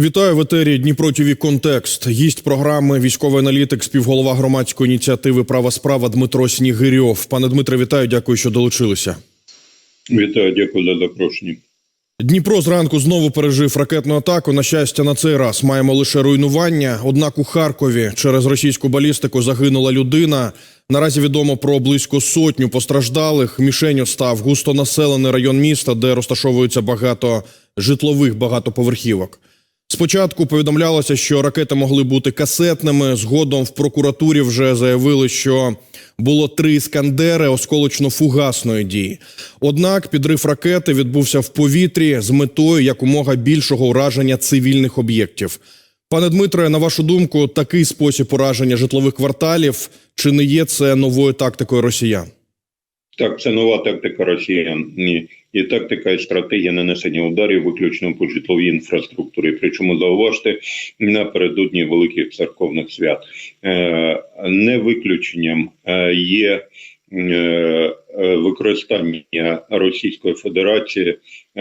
Вітаю в етері Дніпро ТВ Контекст. Гість програми військовий аналітик, співголова громадської ініціативи Права справа Дмитро Снігирьов. Пане Дмитре, вітаю, дякую, що долучилися. Вітаю, дякую за запрошення. Дніпро зранку знову пережив ракетну атаку. На щастя, на цей раз маємо лише руйнування. Однак у Харкові через російську балістику загинула людина. Наразі відомо про близько сотню постраждалих. Мішенью став густонаселений район міста, де розташовується багато житлових багатоповерхівок. Спочатку повідомлялося, що ракети могли бути касетними. Згодом в прокуратурі вже заявили, що було три іскандери осколочно-фугасної дії. Однак підрив ракети відбувся в повітрі з метою якомога більшого ураження цивільних об'єктів. Пане Дмитре, на вашу думку, такий спосіб ураження житлових кварталів чи не є це новою тактикою росіян? Так, це нова тактика росіян. Ні. І тактика і стратегія нанесення ударів виключно по житловій інфраструктурі. Причому зауважте напередодні великих церковних свят. Е, Не виключенням е, є е, використання Російської Федерації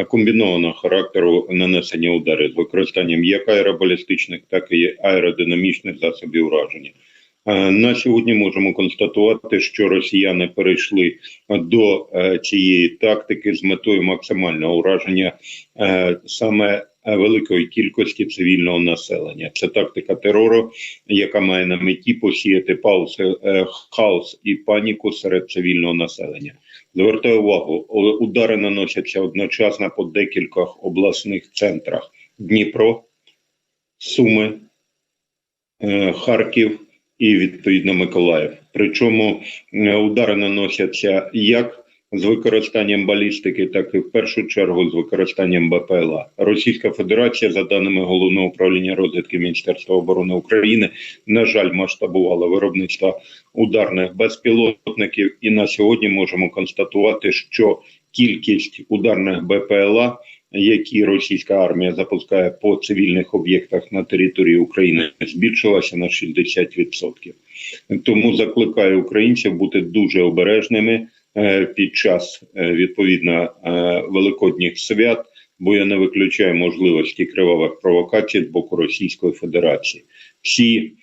комбінованого характеру нанесення ударів з використанням як аеробалістичних, так і аеродинамічних засобів ураження. Е, На сьогодні можемо констатувати, що росіяни перейшли до е, цієї тактики з метою максимального ураження е, саме великої кількості цивільного населення. Це тактика терору, яка має на меті посіяти пауз, е, хаос і паніку серед цивільного населення. Звертаю увагу, удари наносяться одночасно по декількох обласних центрах: Дніпро, Суми, е, Харків і відповідно Миколаїв. Причому е, удари наносяться як з використанням балістики, так і в першу чергу з використанням БПЛА. Російська Федерація, за даними головного управління розвідки Міністерства оборони України, на жаль, масштабувала виробництво ударних безпілотників, і на сьогодні можемо констатувати, що кількість ударних БПЛА які російська армія запускає по цивільних об'єктах на території України, збільшилася на 60%. Тому закликаю українців бути дуже обережними е, під час е, відповідно е, великодніх свят, бо я не виключаю можливості кривавих провокацій з боку Російської Федерації. Всі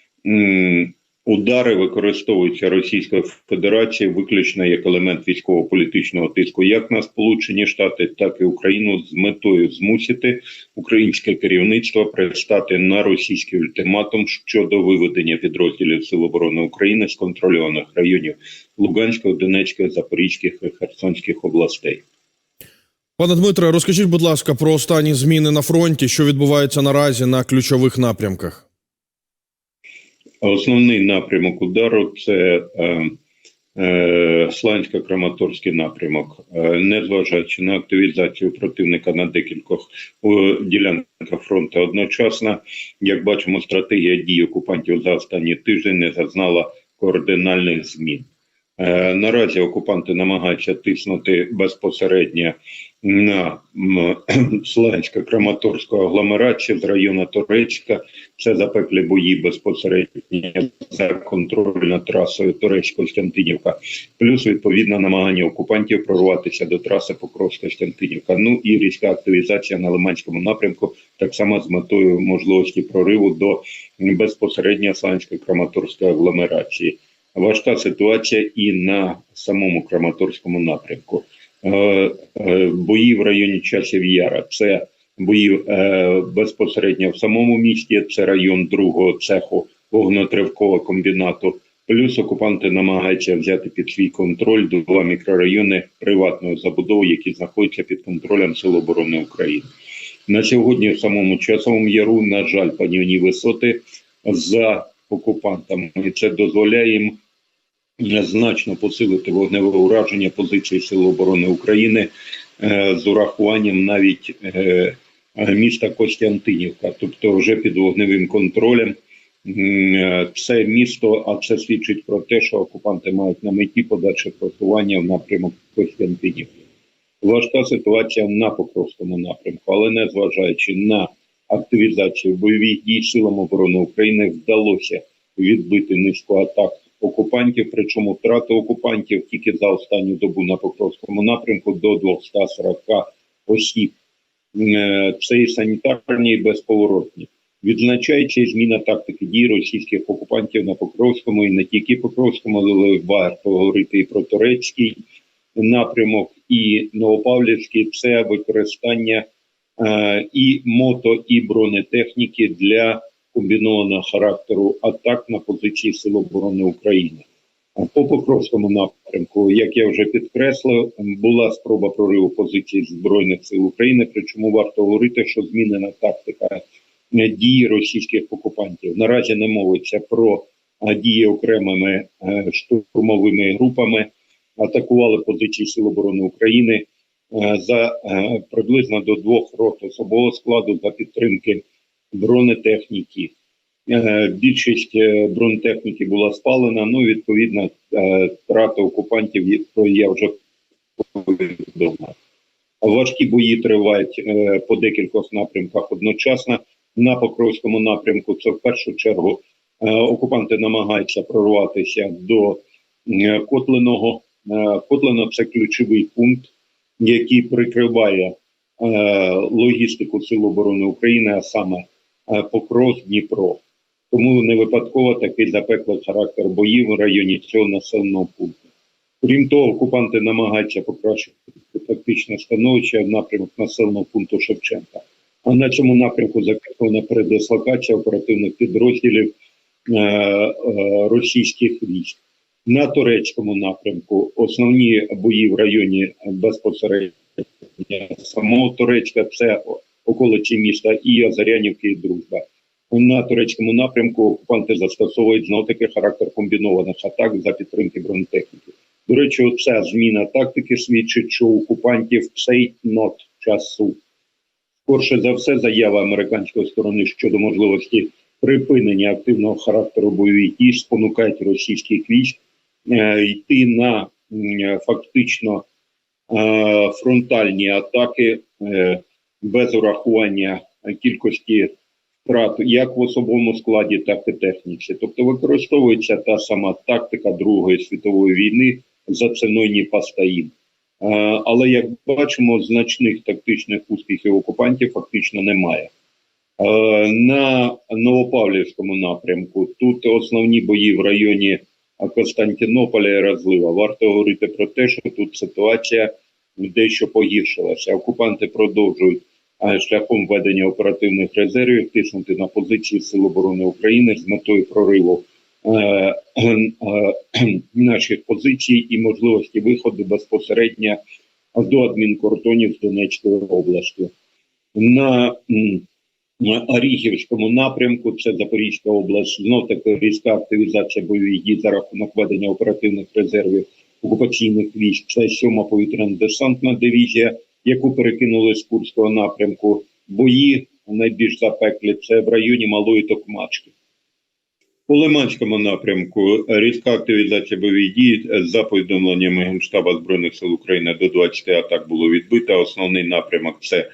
Удари використовуються Російською Федерацією виключно як елемент військово-політичного тиску, як на Сполучені Штати, так і Україну з метою змусити українське керівництво пристати на російський ультиматум щодо виведення підрозділів Сил оборони України з контрольованих районів Луганської, Донецької, Запорізьких і Херсонських областей. Пане Дмитре, розкажіть, будь ласка, про останні зміни на фронті, що відбувається наразі на ключових напрямках. Основний напрямок удару це е, е, Слансько-Краматорський напрямок, е, незважаючи на активізацію противника на декількох ділянках фронту одночасно, як бачимо, стратегія дій окупантів за останні тижні не зазнала координальних змін. Е, наразі окупанти намагаються тиснути безпосередньо на м, Слансько-Краматорську агломерацію з району Турецька. Це запеклі бої безпосередньо за контроль над трасою Турець-Костянтинівка. Плюс відповідно намагання окупантів прорватися до траси Покровська-Костянтинівка. Ну і різка активізація на Лиманському напрямку, так само з метою можливості прориву до безпосередньо Слансько-Краматорської агломерації. Важка ситуація і на самому Краматорському напрямку. Е, е, Бої в районі часів Яра. Це бої е, безпосередньо в самому місті. Це район другого цеху вогнетривкового комбінату. Плюс окупанти намагаються взяти під свій контроль два мікрорайони приватної забудови, які знаходяться під контролем Сил оборони України. На сьогодні в самому часовому яру, на жаль, панівні висоти за окупантами, і це дозволяє їм значно посилити вогневе ураження позицій Сил оборони України е, з урахуванням навіть е, міста Костянтинівка, тобто вже під вогневим контролем. Е, Це місто, а це свідчить про те, що окупанти мають на меті подальше просування в напрямок Костянтинівки. Важка ситуація на Покровському напрямку, але незважаючи на активізацію бойових дій силам оборони України вдалося відбити низку атак окупантів. Причому втрати окупантів тільки за останню добу на Покровському напрямку до 240 осіб. е, це і санітарні, і безповоротні. Відзначаючи зміна тактики дій російських окупантів на Покровському і не тільки Покровському, але варто говорити і про турецький напрямок, і Новопавлівський це використання е, і мото, і бронетехніки для комбінованого характеру атак на позиції Сил оборони України. По Покровському напрямку, як я вже підкреслив, була спроба прориву позицій Збройних сил України. Причому варто говорити, що змінена тактика е, дії російських окупантів. Наразі не мовиться про е, дії окремими е, штурмовими групами. Атакували позиції Сил оборони України за приблизно до двох рот особового складу за підтримки бронетехніки. Е, Більшість е, бронетехніки була спалена. Ну, відповідно, е, втрати окупантів про я вже повідомив. Важкі бої тривають по декількох напрямках одночасно. На Покровському напрямку це в першу чергу окупанти намагаються прорватися до Котлиного. Е, це ключовий пункт, який прикриває логістику Сил оборони України, а саме Покров, Дніпро. Тому не випадково такий запеклий характер боїв в районі цього населеного пункту. Крім того, окупанти намагаються покращити тактичне становище в напрямок населеного пункту Шевченка. А на цьому напрямку закріплена передислокація оперативних підрозділів е, е, російських військ. На турецькому напрямку основні бої в районі безпосередньо самого Турецька це околиці міста і Озарянівки і Дружба. На турецькому напрямку окупанти застосовують знов таки характер комбінованих атак за підтримки бронетехніки. До речі, оця зміна тактики свідчить, що окупантів цей нот часу. Скорше за все, заява американської сторони щодо можливості припинення активного характеру бойових дій спонукають російських військ е, йти на м, фактично е, фронтальні атаки е, без урахування кількості втрат як в особовому складі, так і техніці. Тобто використовується та сама тактика Другої світової війни за ціною ні. Е, Але як бачимо, значних тактичних успіхів окупантів фактично немає. Е, На Новопавлівському напрямку тут основні бої в районі Константинополя і Розлива. Варто говорити про те, що тут ситуація дещо погіршилася. Окупанти продовжують е, шляхом ведення оперативних резервів тиснути на позиції Сил оборони України з метою прориву е, е, наших позицій і можливості виходу безпосередньо до адмінкордонів Донецької області. На на напрямку, це Запорізька область, знов таки різка активізація бойових дій за рахунок ведення оперативних резервів окупаційних військ. Це сьома повітряно-десантна дивізія, яку перекинули з Курського напрямку. Бої найбільш запеклі це в районі Малої Токмачки. У Лиманському напрямку різка активізація бойових дій за повідомленнями Генштаба Збройних сил України до 20 атак було відбито. Основний напрямок це е,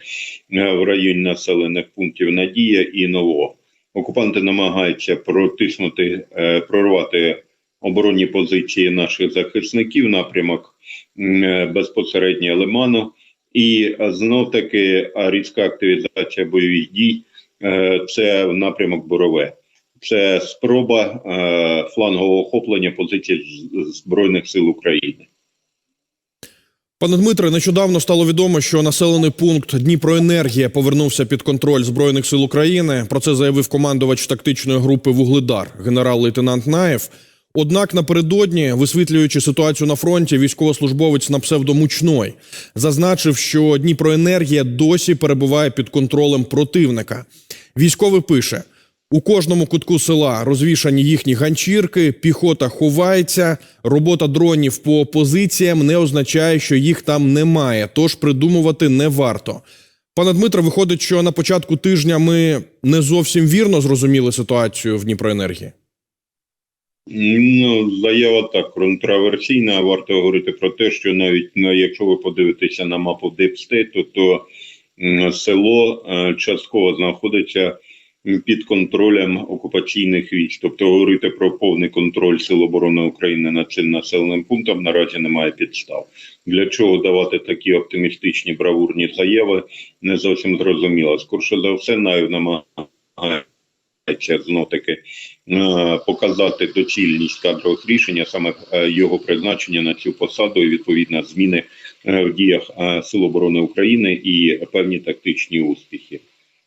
в районі населених пунктів Надія і Ново. Окупанти намагаються протиснути, е, прорвати оборонні позиції наших захисників, напрямок е, безпосередньо Лиману. І знов таки різка активізація бойових дій е, це напрямок Борове. Це спроба е, флангового охоплення позицій Збройних сил України. Пане Дмитре, нещодавно стало відомо, що населений пункт Дніпроенергія повернувся під контроль збройних сил України. Про це заявив командувач тактичної групи Вугледар, генерал-лейтенант Наєв. Однак напередодні, висвітлюючи ситуацію на фронті, військовослужбовець на псевдомучной зазначив, що Дніпроенергія досі перебуває під контролем противника. Військовий пише: у кожному кутку села розвішані їхні ганчірки, піхота ховається. Робота дронів по позиціям не означає, що їх там немає, тож придумувати не варто. Пане Дмитре, виходить, що на початку тижня ми не зовсім вірно зрозуміли ситуацію в Дніпроенергії. Ну, заява так контраверсійна. Варто говорити про те, що навіть ну, якщо ви подивитеся на мапу Депстейту, то село е, частково знаходиться під контролем окупаційних військ. Тобто говорити про повний контроль Сил оборони України над цим населеним пунктом наразі немає підстав. Для чого давати такі оптимістичні бравурні заяви, не зовсім зрозуміло. Скорше за все, навіть намагається знов таки е, показати доцільність кадрових рішень, а саме е, його призначення на цю посаду і відповідно зміни е, в діях Сил оборони України і певні тактичні успіхи.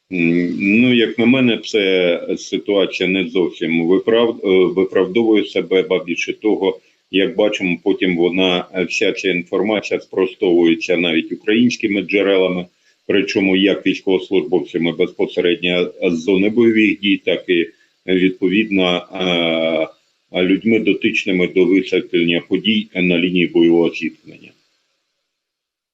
Ну, як на мене, це ситуація не зовсім виправ... виправдовує себе, ба більше того, як бачимо, потім вона вся ця інформація спростовується навіть українськими джерелами, причому як військовослужбовцями безпосередньо з зони бойових дій, так і відповідно е, людьми дотичними до висвітлення подій на лінії бойового зіткнення.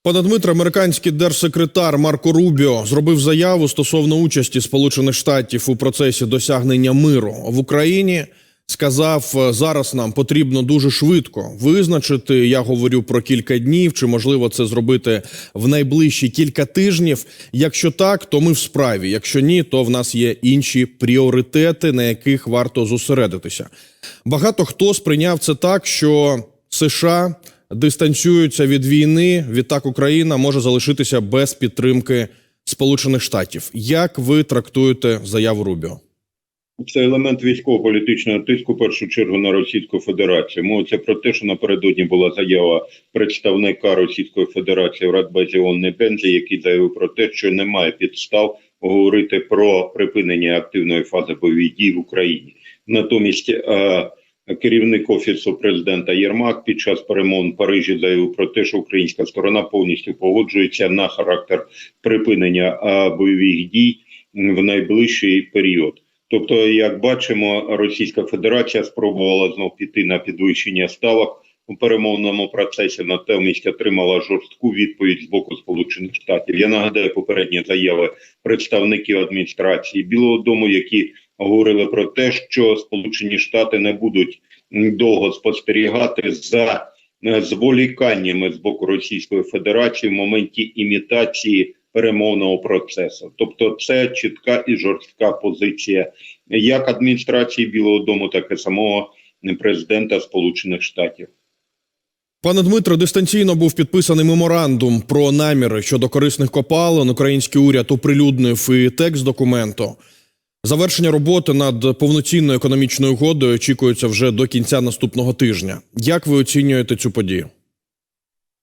Пане Дмитре, американський держсекретар Марко Рубіо зробив заяву стосовно участі Сполучених Штатів у процесі досягнення миру в Україні. Сказав, «Е, зараз нам потрібно дуже швидко визначити. Я говорю про кілька днів, чи можливо це зробити в найближчі кілька тижнів. Якщо так, то ми в справі. Якщо ні, то в нас є інші пріоритети, на яких варто зосередитися. Багато хто сприйняв це так, що США дистанціюються від війни. Відтак Україна може залишитися без підтримки Сполучених Штатів. Як ви трактуєте заяву Рубіо? Це елемент військово-політичного тиску в першу чергу на Російську Федерацію. Мовиться про те, що напередодні була заява представника Російської Федерації в Радбезі ООН Небензі, який заявив про те, що немає підстав говорити про припинення активної фази бойових дій в Україні. Натомість е, керівник офісу президента Єрмак під час перемовин в Парижі заявив про те, що українська сторона повністю погоджується на характер припинення е, бойових дій в найближчий період. Тобто, як бачимо, Російська Федерація спробувала знов піти на підвищення ставок у перемовному процесі, натомість отримала жорстку відповідь з боку Сполучених Штатів. Я нагадаю попередні заяви представників адміністрації Білого Дому, які говорили про те, що Сполучені Штати не будуть довго спостерігати за е, зволіканнями з боку Російської Федерації в моменті імітації перемовного процесу. Тобто, це чітка і жорстка позиція як адміністрації Білого Дому, так і самого президента Сполучених Штатів. Пане Дмитро, дистанційно був підписаний меморандум про наміри щодо корисних копалин. Український уряд оприлюднив і текст документу. Завершення роботи над повноцінною економічною угодою очікується вже до кінця наступного тижня. Як ви оцінюєте цю подію?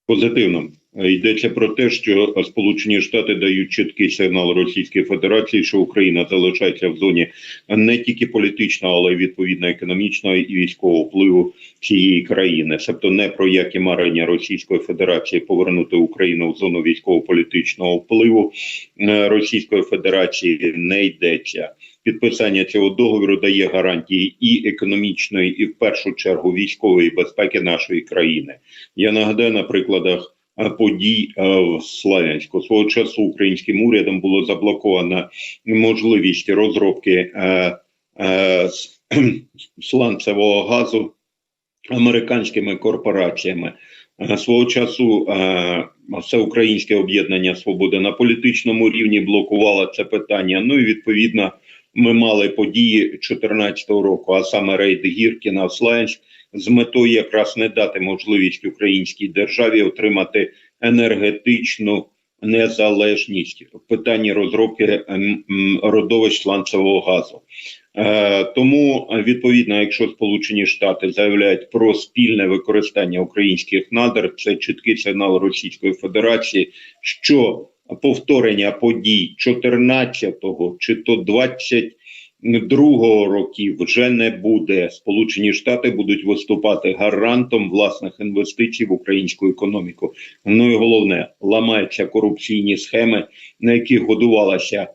Позитивно йдеться про те, що Сполучені Штати дають чіткий сигнал Російській Федерації, що Україна залишається в зоні не тільки політичного, але й відповідно економічного і військового впливу цієї країни. Тобто не про які марення Російської Федерації повернути Україну в зону військово-політичного впливу е, Російської Федерації не йдеться. Підписання цього договору дає гарантії і економічної, і в першу чергу військової безпеки нашої країни. Я нагадаю на прикладах подій е, в Славянську. Свого часу українським урядом було заблоковано можливість розробки е, е, сланцевого газу американськими корпораціями. Е, Свого часу е, всеукраїнське об'єднання свободи на політичному рівні блокувало це питання. Ну і відповідно ми мали події 2014 року, а саме рейд Гіркіна в Славянськ, з метою якраз не дати можливість українській державі отримати енергетичну незалежність в питанні розробки ем, родовищ сланцевого газу. Е, тому відповідно, якщо Сполучені Штати заявляють про спільне використання українських надр, це чіткий сигнал Російської Федерації, що повторення подій 14-го чи то 22-го років вже не буде. Сполучені Штати будуть виступати гарантом власних інвестицій в українську економіку. Ну і головне, ламаються корупційні схеми, на яких годувалася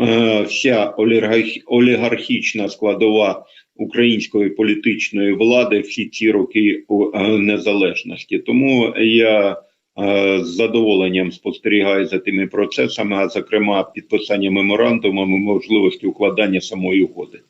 е, вся олігарх- олігархічна складова української політичної влади всі ці роки е, незалежності. Тому я з задоволенням спостерігаю за тими процесами, а зокрема підписання меморандуму, можливості укладання самої угоди.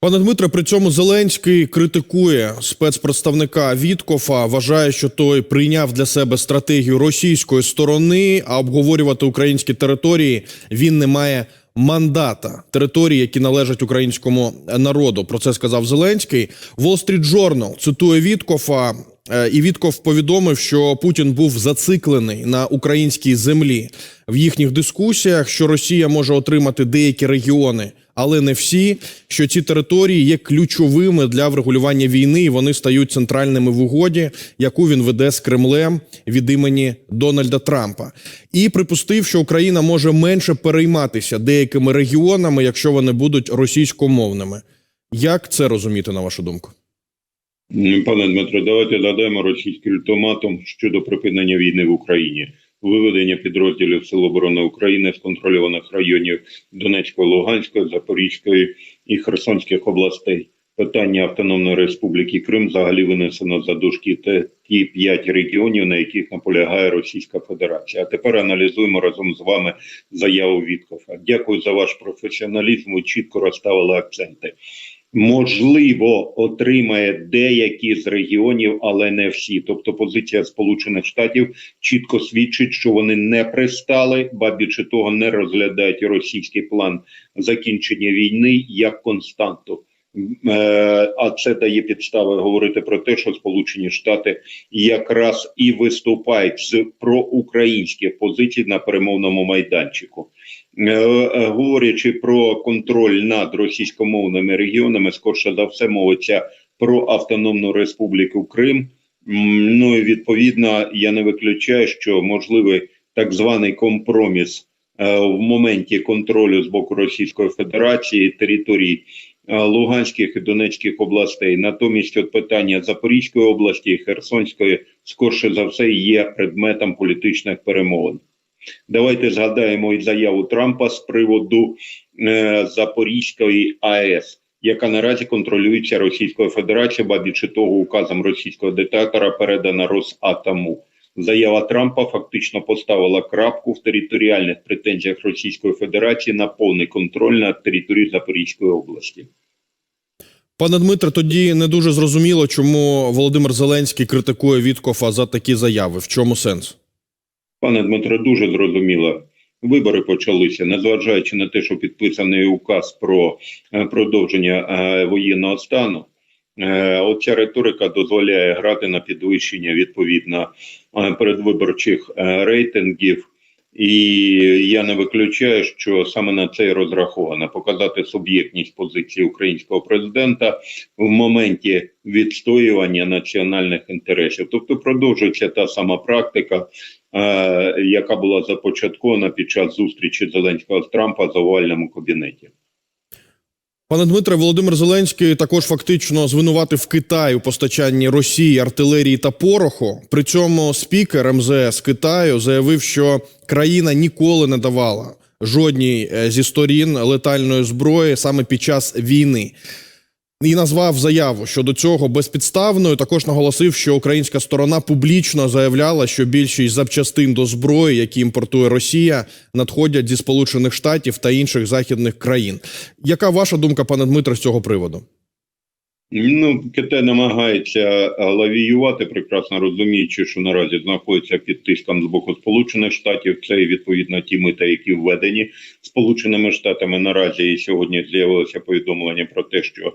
Пане Дмитре, при цьому Зеленський критикує спецпредставника Віткофа, вважає, що той прийняв для себе стратегію російської сторони, а обговорювати українські території він не має мандата територій, які належать українському народу. Про це сказав Зеленський. Wall Street Journal цитує Віткофа. Е, І Вітков повідомив, що Путін був зациклений на українській землі в їхніх дискусіях, що Росія може отримати деякі регіони, але не всі. Що ці території є ключовими для врегулювання війни, і вони стають центральними в угоді, яку він веде з Кремлем від імені Дональда Трампа, і припустив, що Україна може менше перейматися деякими регіонами, якщо вони будуть російськомовними. Як це розуміти на вашу думку? Пане Дмитро, давайте задаємо російський ультиматум щодо припинення війни в Україні, виведення підрозділів Сил оборони України з контрольованих районів Донецької, Луганської, Запорізької і Херсонських областей. Питання Автономної Республіки Крим взагалі винесено за дужки те ті п'ять регіонів, на яких наполягає Російська Федерація. А тепер аналізуємо разом з вами заяву Віткофа. Дякую за ваш професіоналізм. Ви чітко розставили акценти можливо отримає деякі з регіонів, але не всі. Тобто, позиція Сполучених Штатів чітко свідчить, що вони не пристали, ба більше того, не розглядають російський план закінчення війни як константу. Е, А це дає підстави говорити про те, що Сполучені Штати якраз і виступають з проукраїнських позицій на перемовному майданчику. Е, е, говорячи про контроль над російськомовними регіонами, скорше за все мовиться про Автономну Республіку Крим. Ну і відповідно, я не виключаю, що можливий так званий компроміс е, в моменті контролю з боку Російської Федерації територій Луганських і Донецьких областей. Натомість, от питання Запорізької області і Херсонської, скорше за все, є предметом політичних перемовин. Давайте згадаємо і заяву Трампа з приводу е, Запорізької АЕС, яка наразі контролюється Російською Федерацією, ба більше того, указом російського диктатора передана Росатому. Заява Трампа фактично поставила крапку в територіальних претензіях Російської Федерації на повний контроль над територією Запорізької області. Пане Дмитре, тоді не дуже зрозуміло, чому Володимир Зеленський критикує Віткофа за такі заяви. В чому сенс? Пане Дмитро, дуже зрозуміло. Вибори почалися, незважаючи на те, що підписаний указ про е, продовження е, воєнного стану. Е, Оця риторика дозволяє грати на підвищення відповідно передвиборчих рейтингів. І я не виключаю, що саме на це і розраховано показати суб'єктність позиції українського президента в моменті відстоювання національних інтересів. Тобто продовжується та сама практика, е, яка була започаткована під час зустрічі Зеленського з Трампа за овальному кабінеті. Пане Дмитре, Володимир Зеленський також фактично звинуватив Китай у постачанні Росії артилерії та пороху. При цьому спікер МЗС Китаю заявив, що країна ніколи не давала жодній е, зі сторін летальної зброї саме під час війни. І назвав заяву щодо цього безпідставною. Також наголосив, що українська сторона публічно заявляла, що більшість запчастин до зброї, які імпортує Росія, надходять зі Сполучених Штатів та інших західних країн. Яка ваша думка, пане Дмитре, з цього приводу? Ну, Китай намагається лавіювати, прекрасно розуміючи, що наразі знаходиться під тиском з боку Сполучених Штатів. Це і відповідно ті мита, які введені Сполученими Штатами. Наразі і сьогодні з'явилося повідомлення про те, що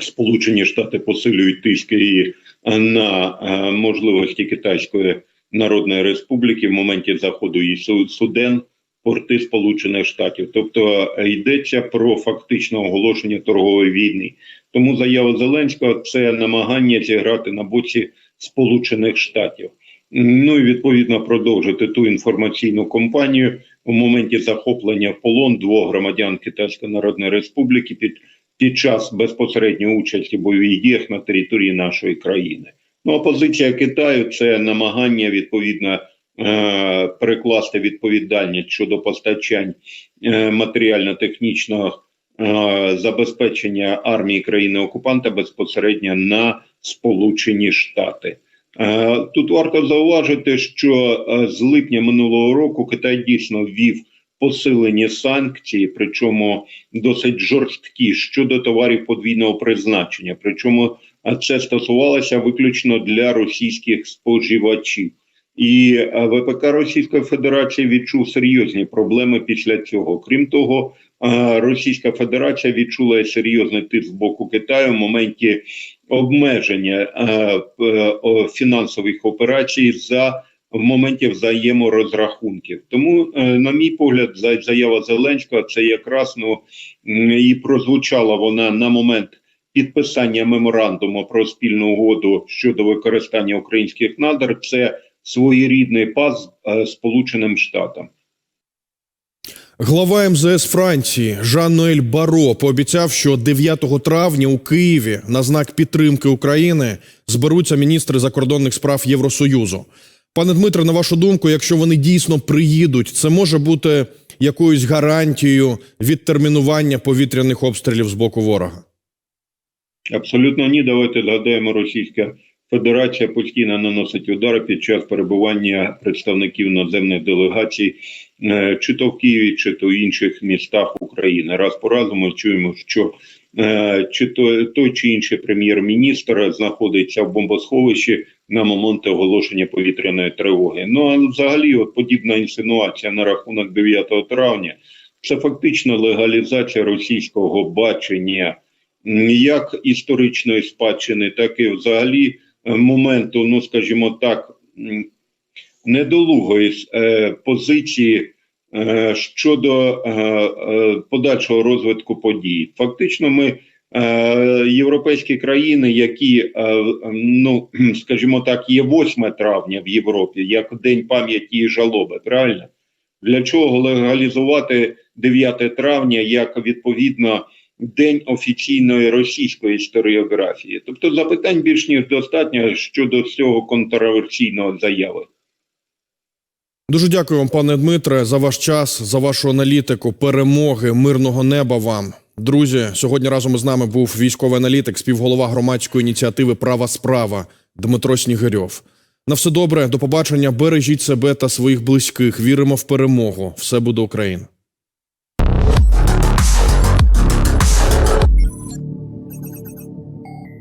Сполучені Штати посилюють тиски на е, можливості Китайської Народної Республіки в моменті заходу Су- Суден. Порти Сполучених Штатів, тобто е, йдеться про фактичне оголошення торгової війни. Тому заява Зеленського це намагання зіграти на боці Сполучених Штатів. Ну і відповідно продовжити ту інформаційну кампанію у моменті захоплення в полон двох громадян Китайської Народної Республіки під, під час безпосередньої участі бойових діях на території нашої країни. Ну а Китаю це намагання відповідно е, перекласти відповідальність щодо постачань е, матеріально-технічного е, забезпечення армії країни окупанта безпосередньо на Сполучені Штати. Е, Тут варто зауважити, що з липня минулого року Китай дійсно ввів посилені санкції, причому досить жорсткі щодо товарів подвійного призначення. Причому це стосувалося виключно для російських споживачів. І ВПК Російської Федерації відчув серйозні проблеми після цього. Крім того, Російська Федерація відчула серйозний тиск з боку Китаю в моменті обмеження фінансових операцій за в моменті взаєморозрахунків. Тому, е, на мій погляд, за- заява Зеленського це якраз ну і прозвучала вона на момент підписання меморандуму про спільну угоду щодо використання українських надр. Це своєрідний пас е, Сполученим Штатам. Глава МЗС Франції Жан-Ноель Баро пообіцяв, що 9 травня у Києві на знак підтримки України зберуться міністри закордонних справ Євросоюзу. Пане Дмитре, на вашу думку, якщо вони дійсно приїдуть, це може бути якоюсь гарантією відтермінування повітряних обстрілів з боку ворога? Абсолютно ні. Давайте згадаємо, Російська Федерація постійно наносить удари під час перебування представників наземних делегацій, чи то в Києві, чи то в інших містах України. Раз по разу ми чуємо, що е, чи то той чи інший прем'єр-міністр знаходиться в бомбосховищі на момент оголошення повітряної тривоги. Ну а взагалі, от подібна інсинуація на рахунок 9 травня. Це фактично легалізація російського бачення як історичної спадщини, так і взагалі е, моменту, ну скажімо так, недолугої е, позиції е, щодо е, подальшого розвитку подій. Фактично, ми європейські країни, які, ну скажімо так, є 8 травня в Європі, як День пам'яті і жалоби, правильно? Для чого легалізувати 9 травня як відповідно день офіційної російської історіографії? Тобто запитань більш ніж достатньо щодо цього контроверсійного заяви. Дуже дякую вам, пане Дмитре, за ваш час, за вашу аналітику, перемоги, мирного неба вам. Друзі, сьогодні разом із нами був військовий аналітик, співголова громадської ініціативи Права справа Дмитро Снігирьов. На все добре, до побачення. Бережіть себе та своїх близьких. Віримо в перемогу. Все буде Україна.